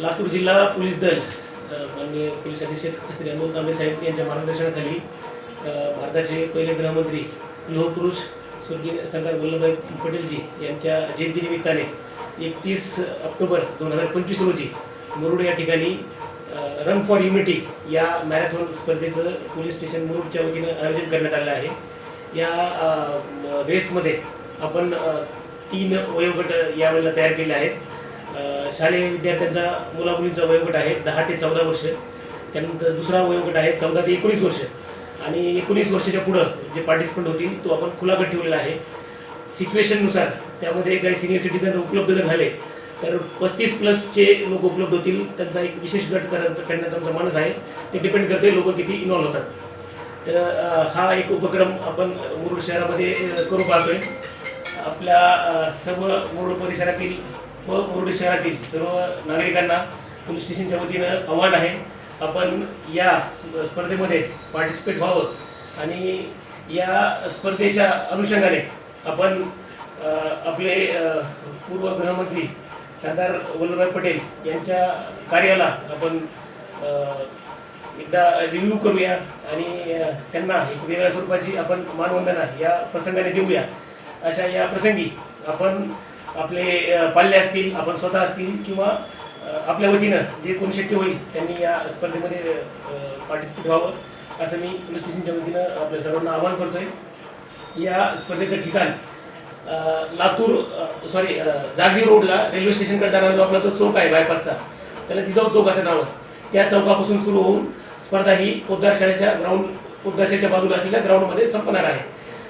लातूर जिल्हा पोलीस दल माननीय पोलीस अधीक्षक श्री अमोल तांबे साहेब यांच्या मार्गदर्शनाखाली भारताचे पहिले गृहमंत्री लोहपुरुष स्वर्गीय सरदार वल्लभभाई पटेलजी यांच्या जयंतीनिमित्ताने एकतीस ऑक्टोबर दोन हजार पंचवीस रोजी मुरुड या ठिकाणी रन फॉर युनिटी या मॅरेथॉन स्पर्धेचं पोलीस स्टेशन मुरुडच्या वतीनं आयोजन करण्यात आलं आहे. या रेसमध्ये आपण तीन वयोगट यावेळेला तयार केले आहेत. शालेय विद्यार्थ्यांचा मुलामुलींचा वयोगट आहे दहा ते चौदा वर्ष. त्यानंतर दुसरा वयोगट आहे चौदा ते एकोणीस वर्ष. आणि एकोणीस वर्षाच्या पुढं जे पार्टिसिपंट होतील तो आपण खुला गट ठेवलेला आहे. सिच्युएशननुसार त्यामध्ये काही सिनियर सिटीजन उपलब्ध जर झाले तर पस्तीस प्लसचे लोक उपलब्ध होतील. त्यांचा एक विशेष गट करायचा करण्याचा आमचा मानस आहे. ते डिपेंड करते लोक किती इन्व्हॉल्व होतात. तर हा एक उपक्रम आपण मुरुड शहरामध्ये करू पाहतोय. आपल्या सर्व मुरुड परिसरातील व मुरुड शहरातील सर्व नागरिकांना पोलीस स्टेशनच्या वतीनं आव्हान आहे. आपण या स्पर्धेमध्ये पार्टिसिपेट व्हावं आणि या स्पर्धेच्या अनुषंगाने आपण आपले पूर्व गृहमंत्री सरदार वल्लभभाई पटेल यांच्या कार्याला आपण एकदा रिव्ह्यू करूया आणि त्यांना एक वेगळ्या स्वरूपाची आपण मानवंदना या प्रसंगाने देऊया. अशा या प्रसंगी आपण आपले पाल्ले पाल्य असतील आपण स्वतः असतील किंवा आपल्या वतीनं जे कोण शक्य होईल त्यांनी या स्पर्धेमध्ये पार्टिसिपेट व्हावं असं मी पोलीस स्टेशनच्या वतीनं आपल्या सर्वांना आवाहन करतोय. या स्पर्धेचं ठिकाण लातूर सॉरी जागजी रोडला रेल्वे स्टेशनकडे जाणारा जो आपला जो चौक आहे बायपासचा त्याला जिजाऊ चौक असं नाव आहे. त्या चौकापासून सुरू होऊन स्पर्धा ही पोद्दार शाळेच्या ग्राउंड पोद्दार शाळेच्या बाजूला असलेल्या ग्राउंडमध्ये संपणार आहे.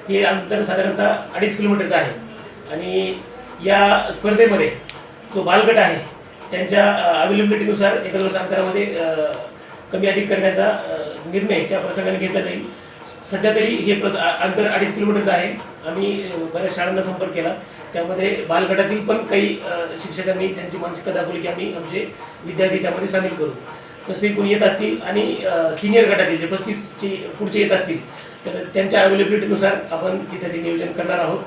हे अंतर साधारणतः अडीच किलोमीटरचं आहे. आणि या स्पर्धेमध्ये जो बालगट आहे त्यांच्या अवेलेबिलिटीनुसार एका दिवस अंतरामध्ये कमी अधिक करण्याचा निर्णय त्या प्रसंगाने घेतला जाईल. सध्या तरी हे प्रस अंतर अडीच किलोमीटरचं आहे. आम्ही बऱ्याच शाळांना संपर्क केला. त्यामध्ये बालगटातील पण काही शिक्षकांनी त्यांची मानसिकता दाखवली की आम्ही आमचे विद्यार्थी त्यामध्ये सामील करू. तसे कोणी येत असतील आणि सिनियर गटातील जे पस्तीसचे पुढचे येत असतील तर त्यांच्या अवेलेबिलिटीनुसार आपण तिथे ते नियोजन करणार आहोत.